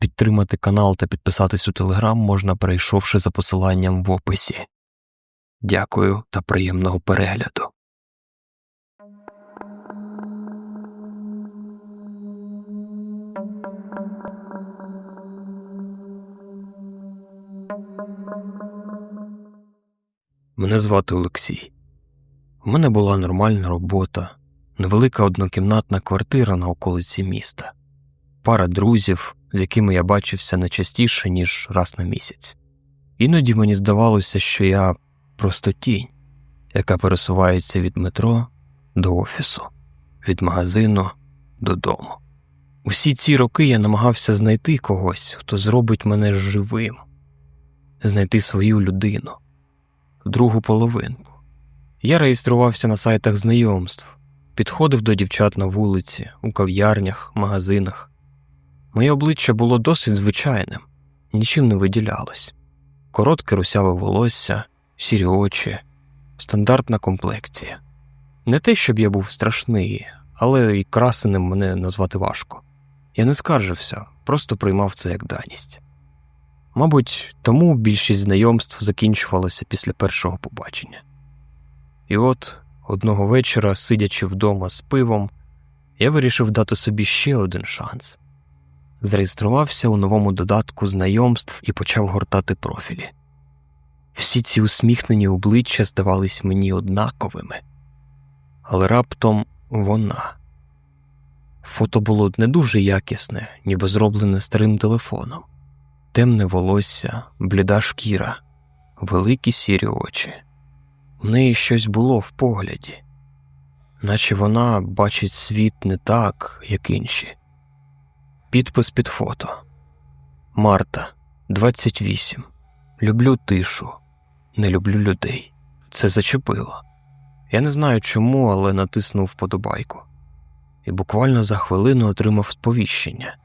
Підтримати канал та підписатись у телеграм можна, перейшовши за посиланням в описі. Дякую та приємного перегляду. Мене звати Олексій. У мене була нормальна робота, невелика однокімнатна квартира на околиці міста, пара друзів, з якими я бачився не частіше, ніж раз на місяць. Іноді мені здавалося, що я просто тінь, яка пересувається від метро до офісу, від магазину додому. Усі ці роки я намагався знайти когось, хто зробить мене живим, знайти свою людину, другу половинку. Я реєструвався на сайтах знайомств, підходив до дівчат на вулиці, у кав'ярнях, магазинах. Моє обличчя було досить звичайним, нічим не виділялось. Коротке русяве волосся, сірі очі, стандартна комплекція. Не те, щоб я був страшний, але і красеним мене назвати важко. Я не скаржився, просто приймав це як даність. Мабуть, тому більшість знайомств закінчувалося після першого побачення. І от одного вечора, сидячи вдома з пивом, я вирішив дати собі ще один шанс. Зареєструвався у новому додатку знайомств і почав гортати профілі. Всі ці усміхнені обличчя здавались мені однаковими, але раптом вона. Фото було не дуже якісне, ніби зроблене старим телефоном, темне волосся, бліда шкіра, великі сірі очі. В неї щось було в погляді, наче вона бачить світ не так, як інші. Підпис під фото Марта, 28. Люблю тишу, не люблю людей. Це зачепило. Я не знаю чому, але натиснув вподобайку. І буквально за хвилину отримав сповіщення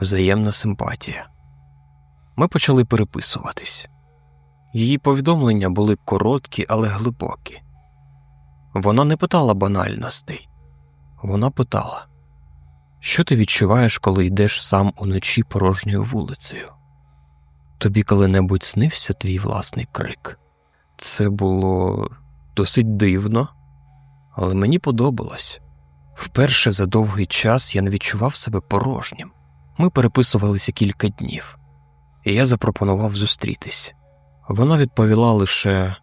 взаємна симпатія. Ми почали переписуватись. Її повідомлення були короткі, але глибокі. Вона не питала банальностей, вона питала, що ти відчуваєш, коли йдеш сам уночі порожньою вулицею? Тобі коли-небудь снився твій власний крик? Це було досить дивно, але мені подобалось. Вперше за довгий час я не відчував себе порожнім. Ми переписувалися кілька днів, і я запропонував зустрітись. Вона відповіла лише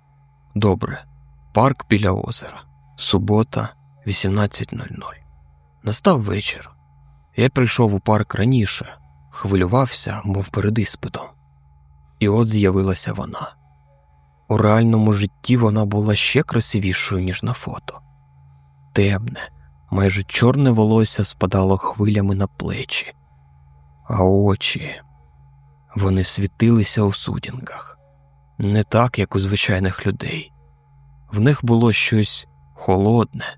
добре, парк біля озера, субота, 18.00. Настав вечір. Я прийшов у парк раніше, хвилювався, мов перед іспитом. І от з'явилася вона. У реальному житті вона була ще красивішою, ніж на фото. Темне, майже чорне волосся спадало хвилями на плечі, а очі вони світилися у сутінках не так, як у звичайних людей. В них було щось холодне,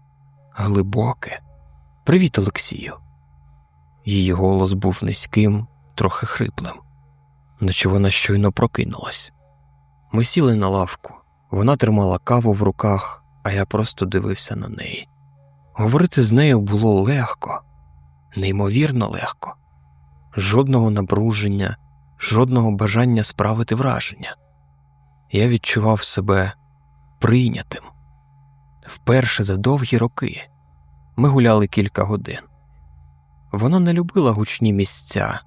глибоке. Привіт, Олексію. Її голос був низьким, трохи хриплим, наче вона щойно прокинулась. Ми сіли на лавку, вона тримала каву в руках, а я просто дивився на неї. Говорити з нею було легко, неймовірно легко, жодного напруження, жодного бажання справити враження я відчував себе прийнятим. Вперше за довгі роки ми гуляли кілька годин. Вона не любила гучні місця,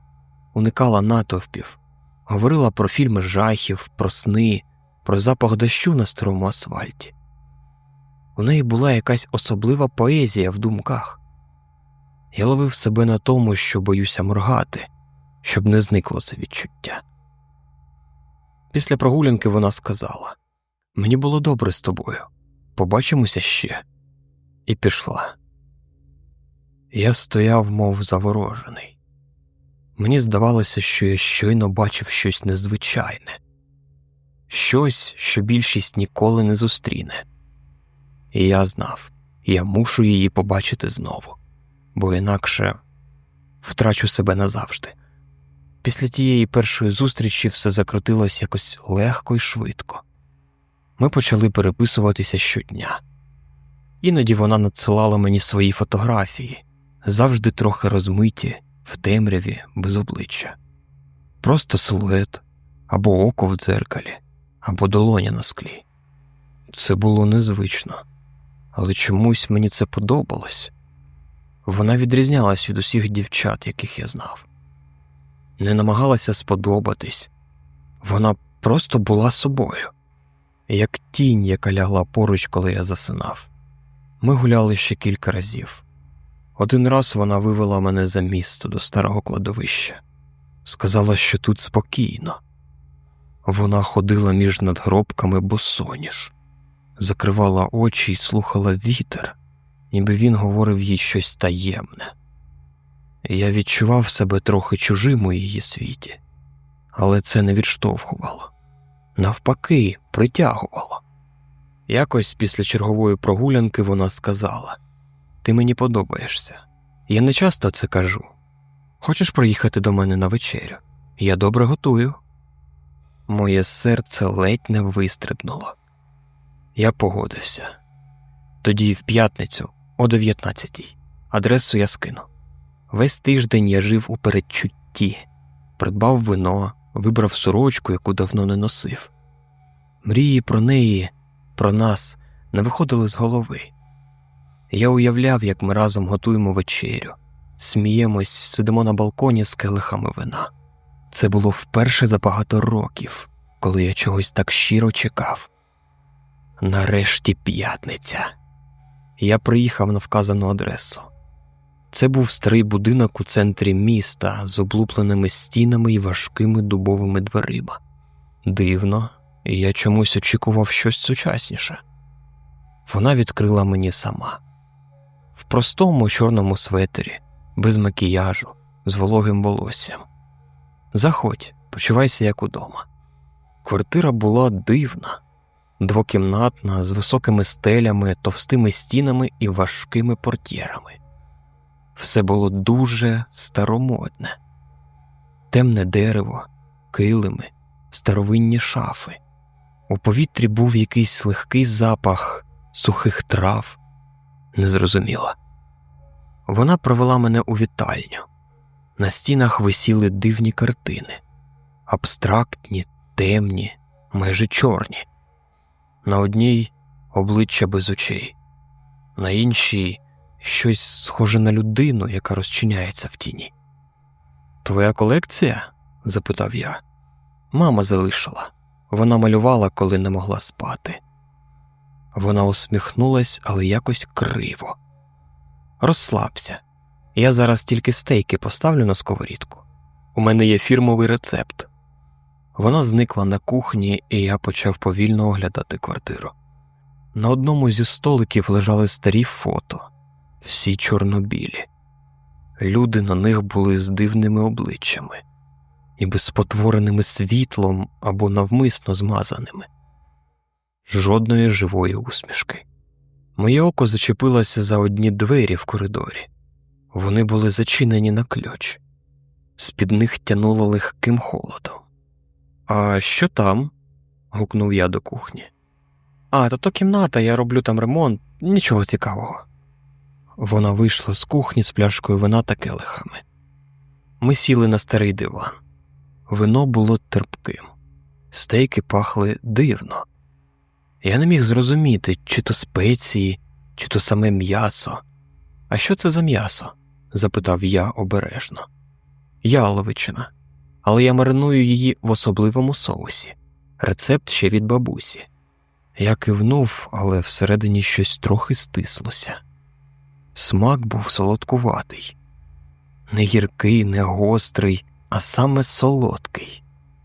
уникала натовпів, говорила про фільми жахів, про сни, про запах дощу на старому асфальті. У неї була якась особлива поезія в думках. Я ловив себе на тому, що боюся моргати, щоб не зникло це відчуття. Після прогулянки вона сказала Мені було добре з тобою, побачимося ще, і пішла. Я стояв, мов заворожений. Мені здавалося, що я щойно бачив щось незвичайне, щось, що більшість ніколи не зустріне. І я знав, я мушу її побачити знову, бо інакше втрачу себе назавжди. Після тієї першої зустрічі все закрутилось якось легко і швидко. Ми почали переписуватися щодня. Іноді вона надсилала мені свої фотографії, завжди трохи розмиті, в темряві, без обличчя. просто силует, або око в дзеркалі, або долоня на склі. Це було незвично, але чомусь мені це подобалось. Вона відрізнялась від усіх дівчат, яких я знав, не намагалася сподобатись, вона просто була собою, як тінь, яка лягла поруч, коли я засинав. Ми гуляли ще кілька разів. Один раз вона вивела мене за місце до старого кладовища, сказала, що тут спокійно. Вона ходила між надгробками босоніж, закривала очі і слухала вітер, ніби він говорив їй щось таємне. Я відчував себе трохи чужим у її світі, але це не відштовхувало, навпаки, притягувало. Якось після чергової прогулянки вона сказала: Ти мені подобаєшся. Я не часто це кажу. Хочеш приїхати до мене на вечерю? Я добре готую. Моє серце ледь не вистрибнуло. Я погодився. Тоді в п'ятницю, о 19-й, адресу я скину. Весь тиждень я жив у передчутті, придбав вино, вибрав сорочку, яку давно не носив. Мрії про неї, про нас не виходили з голови. Я уявляв, як ми разом готуємо вечерю, сміємось, сидимо на балконі з келихами вина. Це було вперше за багато років, коли я чогось так щиро чекав. Нарешті п'ятниця. Я приїхав на вказану адресу. Це був старий будинок у центрі міста з облупленими стінами і важкими дубовими дверима. Дивно, і я чомусь очікував щось сучасніше. Вона відкрила мені сама в простому чорному светері, без макіяжу, з вологим волоссям. Заходь, почувайся як удома. Квартира була дивна, двокімнатна, з високими стелями, товстими стінами і важкими портьєрами. Все було дуже старомодне, темне дерево, килими, старовинні шафи. У повітрі був якийсь легкий запах сухих трав, незрозуміло. Вона провела мене у вітальню. На стінах висіли дивні картини, абстрактні, темні, майже чорні. На одній обличчя без очей, на іншій щось схоже на людину, яка розчиняється в тіні. Твоя колекція? запитав я. Мама залишила. Вона малювала, коли не могла спати. Вона усміхнулась, але якось криво. Розслабся. Я зараз тільки стейки поставлю на сковорідку. У мене є фірмовий рецепт. Вона зникла на кухні, і я почав повільно оглядати квартиру. На одному зі столиків лежали старі фото, всі чорнобілі. Люди на них були з дивними обличчями, ніби спотвореними світлом або навмисно змазаними, жодної живої усмішки. Моє око зачепилося за одні двері в коридорі. Вони були зачинені на ключ, з під них тянуло легким холодом. А що там? гукнув я до кухні. А, та то кімната, я роблю там ремонт, нічого цікавого. Вона вийшла з кухні з пляшкою вина та келихами. Ми сіли на старий диван. Вино було терпким, стейки пахли дивно. Я не міг зрозуміти, чи то спеції, чи то саме м'ясо. А що це за м'ясо? запитав я обережно. Яловичина, але я мариную її в особливому соусі, рецепт ще від бабусі. Я кивнув, але всередині щось трохи стислося. Смак був солодкуватий, не гіркий, не гострий, а саме солодкий,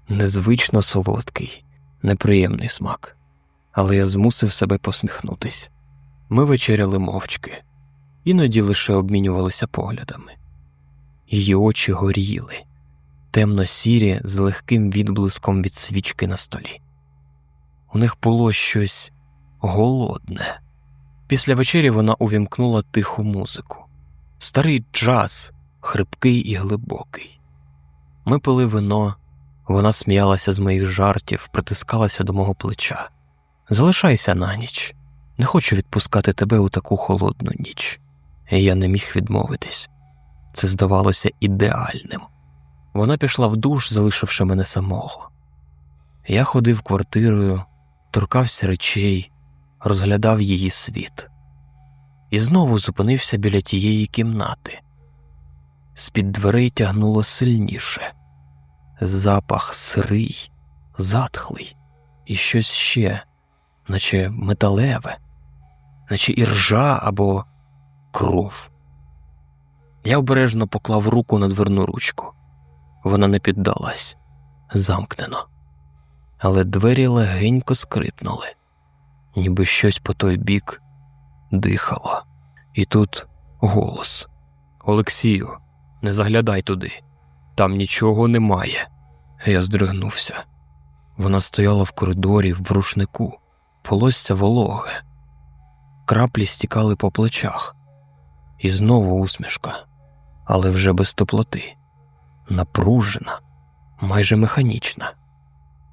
незвично солодкий, неприємний смак. Але я змусив себе посміхнутись. Ми вечеряли мовчки, іноді лише обмінювалися поглядами. Її очі горіли, темно сірі з легким відблиском від свічки на столі. У них було щось голодне. Після вечері вона увімкнула тиху музику, старий джаз, хрипкий і глибокий. Ми пили вино, вона сміялася з моїх жартів, притискалася до мого плеча. Залишайся на ніч, не хочу відпускати тебе у таку холодну ніч. Я не міг відмовитись. Це здавалося ідеальним. Вона пішла в душ, залишивши мене самого. Я ходив квартирою, торкався речей, розглядав її світ і знову зупинився біля тієї кімнати. З-під дверей тягнуло сильніше запах сирий, затхлий і щось ще, наче металеве, наче іржа або кров. Я обережно поклав руку на дверну ручку. Вона не піддалась замкнено. Але двері легенько скрипнули, ніби щось по той бік дихало. І тут голос Олексію, не заглядай туди, там нічого немає. Я здригнувся. Вона стояла в коридорі в рушнику, полосся вологе, краплі стікали по плечах, і знову усмішка, але вже без теплоти, напружена, майже механічна.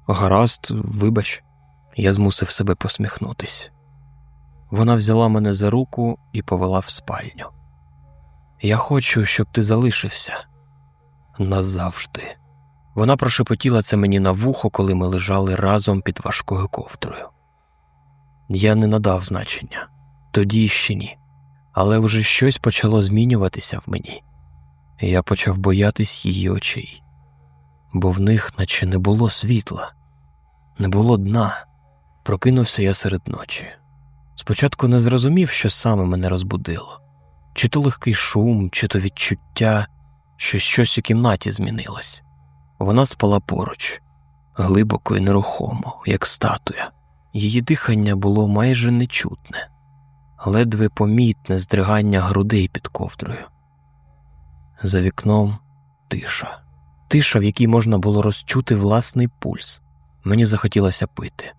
Гаразд, вибач, я змусив себе посміхнутись. Вона взяла мене за руку і повела в спальню. Я хочу, щоб ти залишився назавжди. Вона прошепотіла це мені на вухо, коли ми лежали разом під важкою ковдрою. Я не надав значення, тоді ще ні, але вже щось почало змінюватися в мені, я почав боятись її очей, бо в них наче не було світла, не було дна. Прокинувся я серед ночі. Спочатку не зрозумів, що саме мене розбудило, чи то легкий шум, чи то відчуття, що щось у кімнаті змінилось. Вона спала поруч, глибоко і нерухомо, як статуя. Її дихання було майже нечутне, ледве помітне здригання грудей під ковдрою. За вікном тиша, тиша, в якій можна було розчути власний пульс. Мені захотілося пити.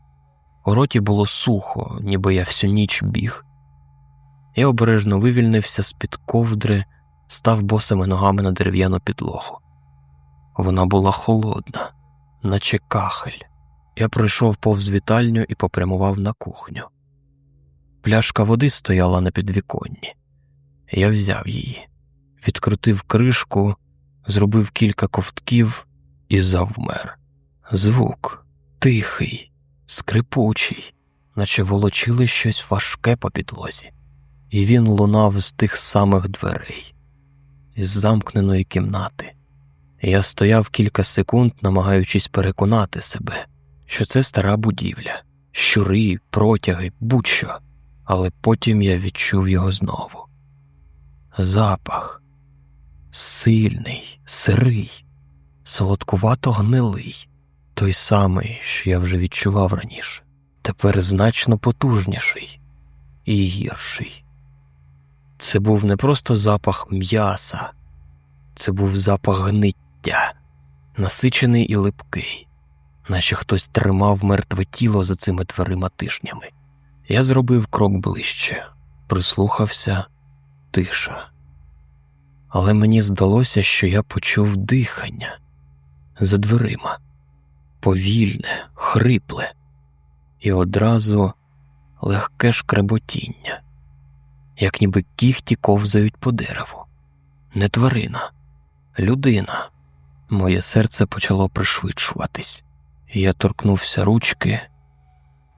У роті було сухо, ніби я всю ніч біг. Я обережно вивільнився з під ковдри, став босими ногами на дерев'яну підлогу. Вона була холодна, наче кахель. Я пройшов повз вітальню і попрямував на кухню. Пляшка води стояла на підвіконні. Я взяв її, відкрутив кришку, зробив кілька ковтків і завмер. Звук тихий, скрипучий, наче волочили щось важке по підлозі, і він лунав з тих самих дверей, із замкненої кімнати. Я стояв кілька секунд, намагаючись переконати себе, що це стара будівля, щури, протяги, будь-що, але потім я відчув його знову. Запах. Сильний, сирий, солодкувато гнилий, той самий, що я вже відчував раніше, тепер значно потужніший і гірший. Це був не просто запах м'яса, це був запах гниття, насичений і липкий, наче хтось тримав мертве тіло за цими дверима тижнями. Я зробив крок ближче, прислухався тиша. Але мені здалося, що я почув дихання за дверима повільне, хрипле, і одразу легке шкреботіння, як ніби кіхті ковзають по дереву. Не тварина, людина. Моє серце почало пришвидшуватись. Я торкнувся ручки,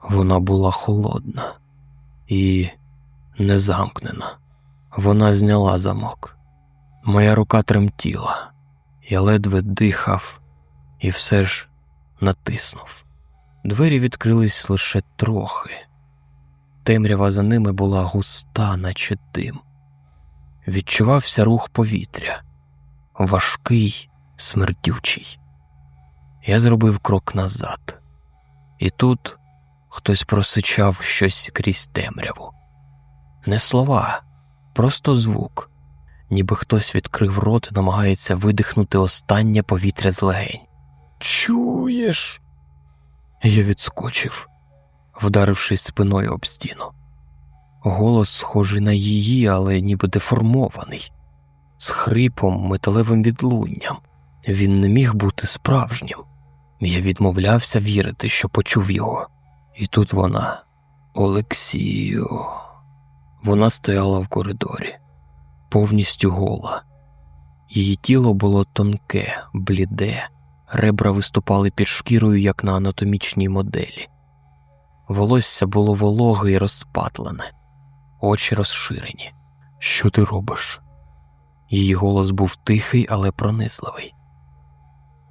вона була холодна і незамкнена. Вона зняла замок. Моя рука тремтіла, я ледве дихав і все ж натиснув. Двері відкрились лише трохи. Темрява за ними була густа, наче дим. Відчувався рух повітря, важкий, смердючий. Я зробив крок назад, і тут хтось просичав щось крізь темряву. Не слова, просто звук, ніби хтось відкрив рот і намагається видихнути останнє повітря з легень. Чуєш? Я відскочив, вдарившись спиною об стіну. Голос схожий на її, але ніби деформований, з хрипом, металевим відлунням. Він не міг бути справжнім. Я відмовлявся вірити, що почув його. І тут вона, Олексію. Вона стояла в коридорі, повністю гола, Її тіло було тонке, бліде, ребра виступали під шкірою, як на анатомічній моделі. Волосся було вологе і розпатлене, очі розширені. Що ти робиш? Її голос був тихий, але пронизливий.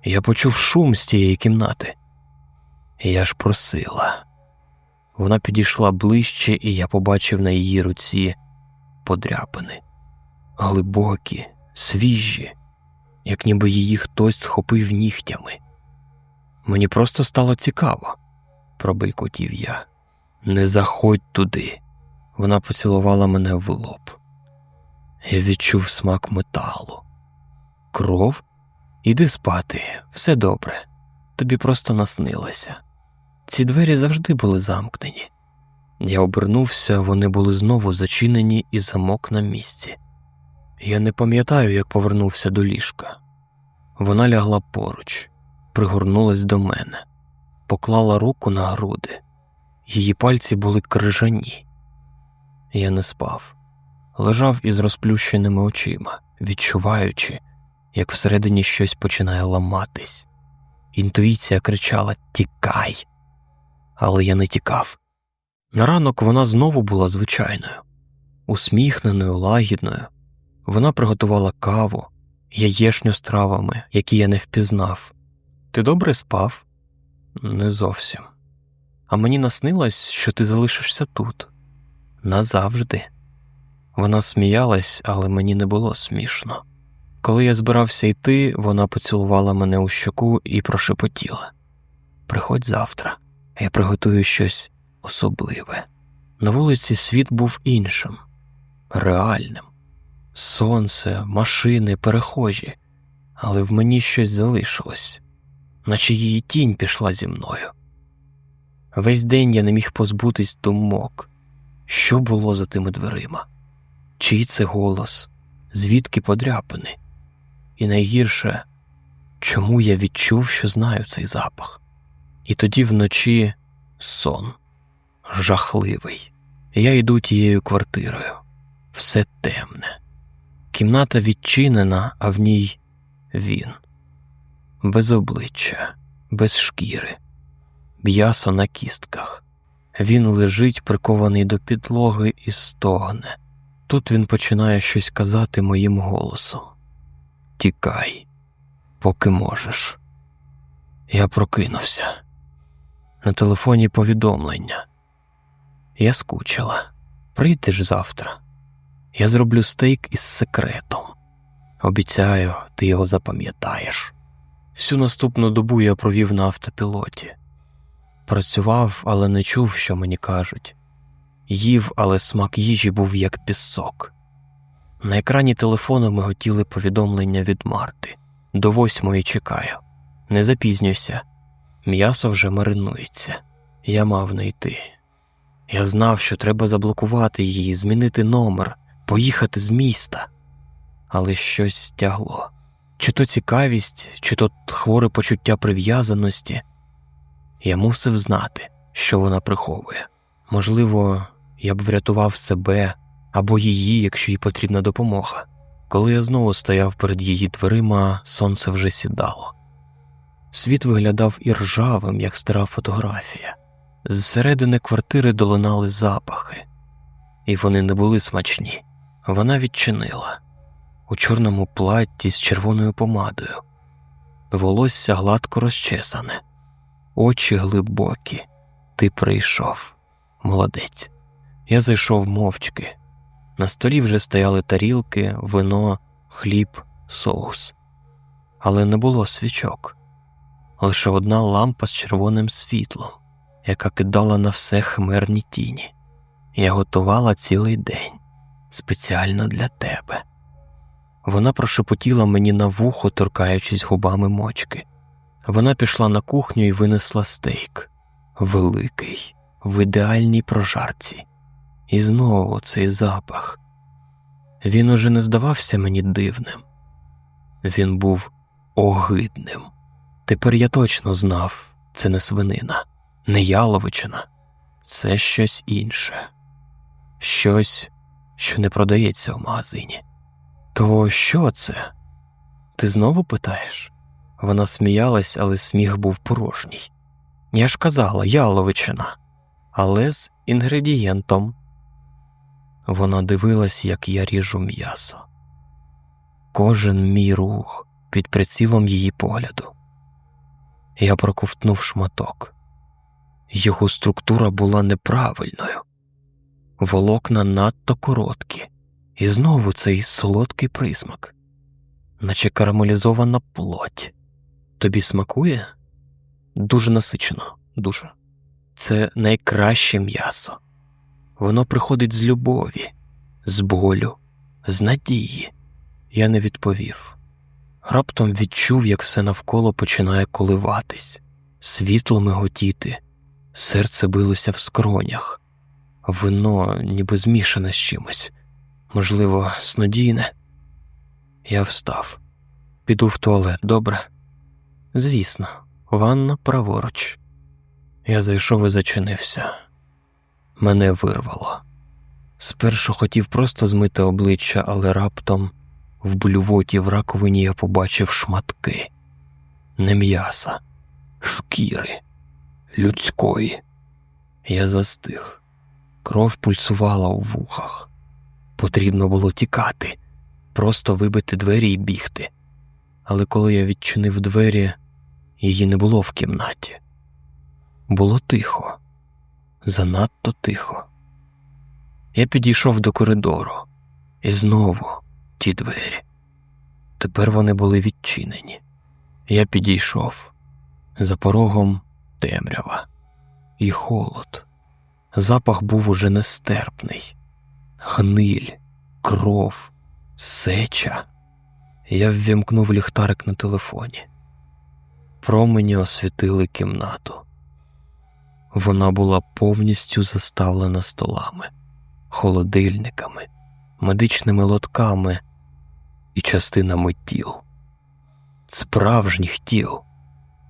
Я почув шум з тієї кімнати. Я ж просила. Вона підійшла ближче, і я побачив на її руці подряпини, глибокі, свіжі, як ніби її хтось схопив нігтями. Мені просто стало цікаво, пробелькотів я. Не заходь туди. Вона поцілувала мене в лоб. Я відчув смак металу. Кров? Іди спати, все добре. Тобі просто наснилося. Ці двері завжди були замкнені. Я обернувся, вони були знову зачинені і замок на місці. Я не пам'ятаю, як повернувся до ліжка. Вона лягла поруч, пригорнулась до мене, поклала руку на груди. Її пальці були крижані. Я не спав, лежав із розплющеними очима, відчуваючи, як всередині щось починає ламатись. Інтуїція кричала Тікай, але я не тікав. На ранок вона знову була звичайною, усміхненою, лагідною. Вона приготувала каву, яєшню з травами, які я не впізнав. Ти добре спав? Не зовсім. А мені наснилось, що ти залишишся тут назавжди. Вона сміялась, але мені не було смішно. Коли я збирався йти, вона поцілувала мене у щоку і прошепотіла. Приходь завтра, я приготую щось особливе. На вулиці світ був іншим, реальним. Сонце, машини, перехожі, але в мені щось залишилось, наче її тінь пішла зі мною. Весь день я не міг позбутись думок, що було за тими дверима, чий це голос, звідки подряпини, і найгірше, чому я відчув, що знаю цей запах. І тоді вночі сон жахливий. Я йду тією квартирою, все темне. Кімната відчинена, а в ній він, без обличчя, без шкіри, м'ясо на кістках. Він лежить, прикований до підлоги, і стогне. Тут він починає щось казати моїм голосом Тікай, поки можеш. Я прокинувся. На телефоні повідомлення. Я скучила. Прийдеш завтра. Я зроблю стейк із секретом. Обіцяю, ти його запам'ятаєш. Всю наступну добу я провів на автопілоті. Працював, але не чув, що мені кажуть. Їв, але смак їжі був як пісок. На екрані телефону ми готіли повідомлення від Марти. До восьмої чекаю. Не запізнюйся. М'ясо вже маринується. Я мав не йти. Я знав, що треба заблокувати її, змінити номер, поїхати з міста, але щось стягло чи то цікавість, чи то хворе почуття прив'язаності. Я мусив знати, що вона приховує. Можливо, я б врятував себе або її, якщо їй потрібна допомога. Коли я знову стояв перед її дверима, сонце вже сідало. Світ виглядав і ржавим, як стара фотографія. Зсередини квартири долинали запахи, і вони не були смачні. Вона відчинила у чорному платті з червоною помадою, волосся гладко розчесане, очі глибокі. Ти прийшов, молодець. Я зайшов мовчки. На столі вже стояли тарілки, вино, хліб, соус, але не було свічок, лише одна лампа з червоним світлом, яка кидала на все хмерні тіні. Я готувала цілий день спеціально для тебе. Вона прошепотіла мені на вухо, торкаючись губами мочки. Вона пішла на кухню і винесла стейк великий, в ідеальній прожарці. І знову цей запах. Він уже не здавався мені дивним, він був огидним. Тепер я точно знав, це не свинина, не яловичина, це щось інше, щось, що не продається в магазині. То що це? Ти знову питаєш? Вона сміялась, але сміх був порожній. Я ж казала, яловичина, але з інгредієнтом. Вона дивилась, як я ріжу м'ясо. Кожен мій рух під прицілом її погляду. Я проковтнув шматок. Його структура була неправильною, волокна надто короткі, і знову цей солодкий присмак, наче карамелізована плоть. Тобі смакує? Дуже насичено, дуже. Це найкраще м'ясо. Воно приходить з любові, з болю, з надії. Я не відповів. Раптом відчув, як все навколо починає коливатись, світло миготіти, серце билося в скронях, вино ніби змішане з чимось, можливо, снодійне. Я встав, піду в туалет, добре? Звісно, ванна праворуч. Я зайшов і зачинився. Мене вирвало. Спершу хотів просто змити обличчя, але раптом в блювоті в раковині я побачив шматки, не м'яса, шкіри, людської. Я застиг. Кров пульсувала у вухах. Потрібно було тікати, просто вибити двері і бігти. Але коли я відчинив двері, її не було в кімнаті. Було тихо, занадто тихо. Я підійшов до коридору, і знову ті двері. Тепер вони були відчинені. Я підійшов за порогом темрява і холод. Запах був уже нестерпний, гниль, кров, сеча. Я ввімкнув ліхтарик на телефоні. Промені освітили кімнату. Вона була повністю заставлена столами, холодильниками, медичними лотками і частинами тіл, справжніх тіл,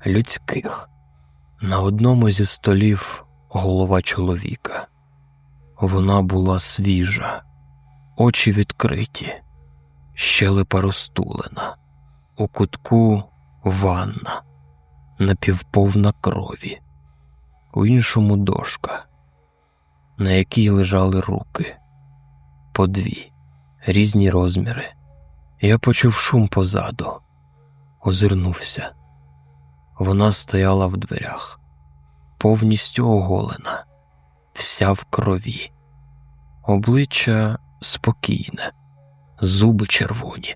людських. На одному зі столів голова чоловіка. Вона була свіжа, очі відкриті, щелепа розтулена, у кутку ванна, напівповна крові, у іншому дошка, на якій лежали руки, по дві, різні розміри. Я почув шум позаду, озирнувся. Вона стояла в дверях, повністю оголена, вся в крові, обличчя спокійне, зуби червоні.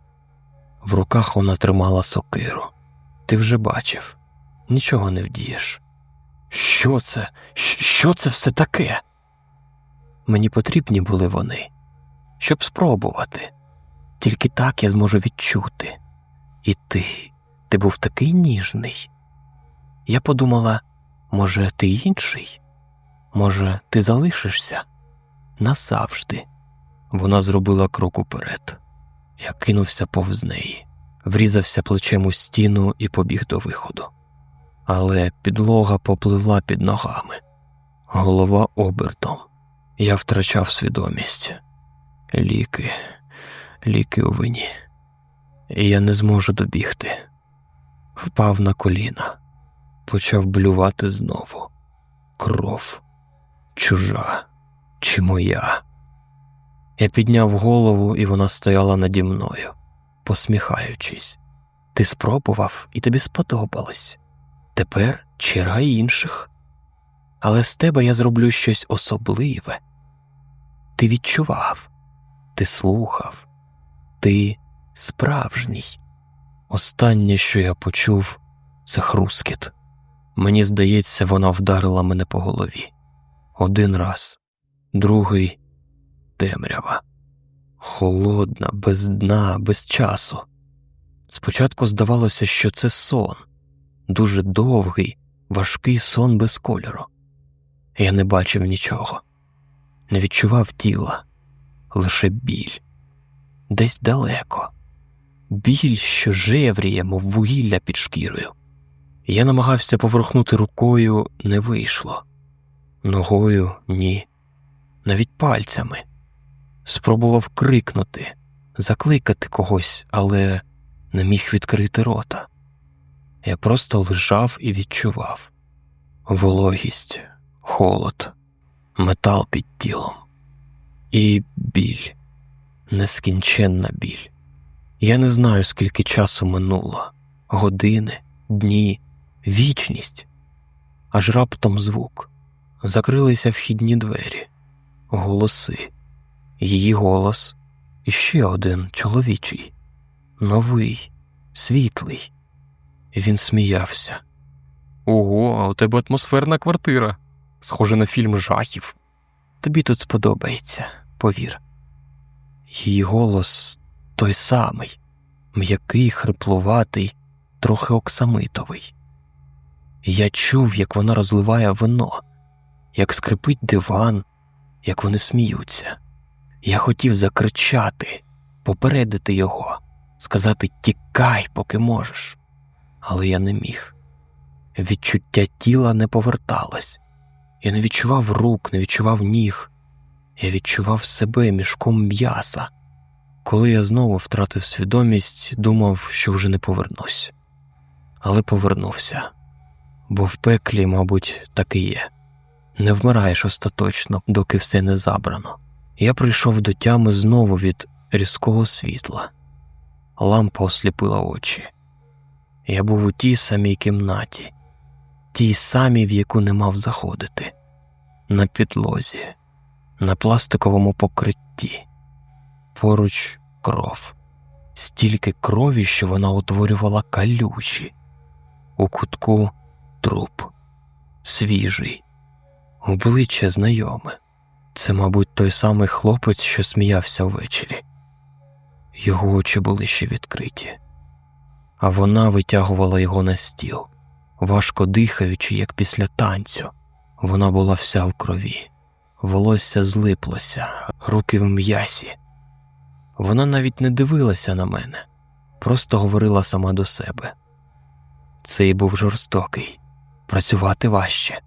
В руках вона тримала сокиру. Ти вже бачив, нічого не вдієш. Що це? Що це все таке? Мені потрібні були вони, щоб спробувати. Тільки так я зможу відчути. І ти, ти був такий ніжний. Я подумала, може, ти інший? Може, ти залишишся назавжди. Вона зробила крок уперед. Я кинувся повз неї, врізався плечем у стіну і побіг до виходу. Але підлога попливла під ногами, голова обертом. Я втрачав свідомість. Ліки, ліки у вині, я не зможу добігти. Впав на коліна, почав блювати знову. Кров, чужа чи моя. Я підняв голову, і вона стояла наді мною, посміхаючись. Ти спробував, і тобі сподобалось. Тепер черга інших. Але з тебе я зроблю щось особливе. Ти відчував, ти слухав, ти справжній. Останнє, що я почув, це хрускіт. Мені здається, вона вдарила мене по голові. Один раз, другий темрява, холодна, без дна, без часу. Спочатку здавалося, що це сон, дуже довгий, важкий сон без кольору. Я не бачив нічого, не відчував тіла, лише біль, десь далеко, біль, що жевріє, мов вугілля під шкірою. Я намагався поверхнути рукою, не вийшло, ногою ні, навіть пальцями. Спробував крикнути, закликати когось, але не міг відкрити рота. Я просто лежав і відчував. Вологість, холод, метал під тілом. І біль, нескінченна біль. Я не знаю, скільки часу минуло. Години, дні, вічність, аж раптом звук. Закрилися вхідні двері, голоси, її голос. І ще один чоловічий, новий, світлий. Він сміявся. Ого, а у тебе атмосферна квартира. Схоже на фільм жахів. Тобі тут сподобається, повір. Її голос той самий, м'який, хриплуватий, трохи оксамитовий. Я чув, як вона розливає вино, як скрипить диван, як вони сміються. Я хотів закричати, попередити його, сказати тікай, поки можеш, але я не міг. Відчуття тіла не поверталось. Я не відчував рук, не відчував ніг, я відчував себе мішком м'яса. Коли я знову втратив свідомість, думав, що вже не повернусь, але повернувся, бо в пеклі, мабуть, так і є не вмираєш остаточно, доки все не забрано. Я прийшов до тями знову від різкого світла, лампа осліпила очі. Я був у тій самій кімнаті, тій самій, в яку не мав заходити, на підлозі, на пластиковому покритті, поруч кров, стільки крові, що вона утворювала калючі, у кутку труп, свіжий, обличчя знайоме. Це, мабуть, той самий хлопець, що сміявся ввечері. Його очі були ще відкриті, а вона витягувала його на стіл, важко дихаючи, як після танцю. Вона була вся в крові, волосся злиплося, руки в м'ясі. Вона навіть не дивилася на мене, просто говорила сама до себе. Цей був жорстокий, працювати важче,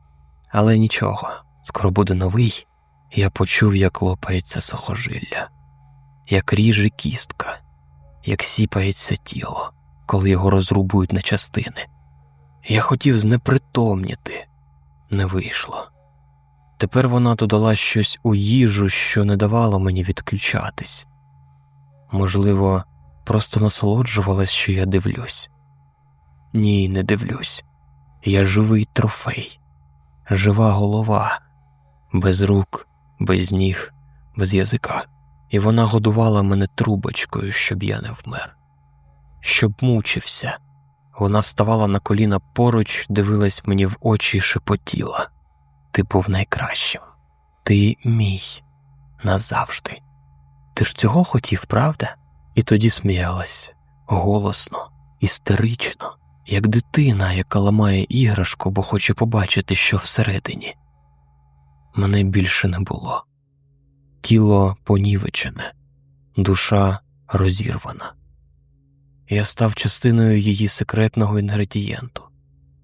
але нічого, скоро буде новий. Я почув, як лопається сухожилля, як ріже кістка, як сіпається тіло, коли його розрубують на частини. Я хотів знепритомніти, не вийшло. Тепер вона додала щось у їжу, що не давало мені відключатись. Можливо, просто насолоджувалась, що я дивлюсь. Ні, не дивлюсь. Я живий трофей, жива голова, без рук, без ніг, без язика, і вона годувала мене трубочкою, щоб я не вмер, щоб мучився. Вона вставала на коліна поруч, дивилась мені в очі і шепотіла. Ти був найкращим, ти мій назавжди. Ти ж цього хотів, правда? І тоді сміялась голосно, істерично, як дитина, яка ламає іграшку, бо хоче побачити, що всередині. Мене більше не було. Тіло понівечене, душа розірвана. Я став частиною її секретного інгредієнту.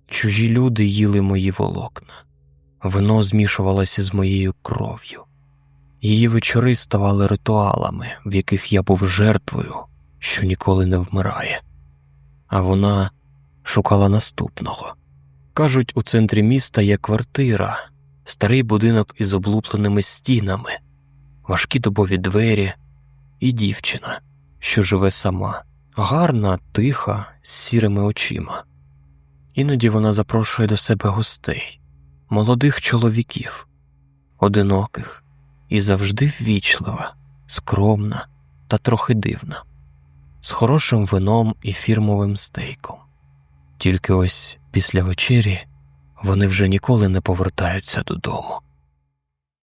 Чужі люди їли мої волокна, вино змішувалося з моєю кров'ю. Її вечори ставали ритуалами, в яких я був жертвою, що ніколи не вмирає, а вона шукала наступного. Кажуть, у центрі міста є квартира, старий будинок із облупленими стінами, важкі дубові двері і дівчина, що живе сама, гарна, тиха, з сірими очима. Іноді вона запрошує до себе гостей, молодих чоловіків, одиноких і завжди ввічлива, скромна та трохи дивна, з хорошим вином і фірмовим стейком. Тільки ось після вечері вони вже ніколи не повертаються додому.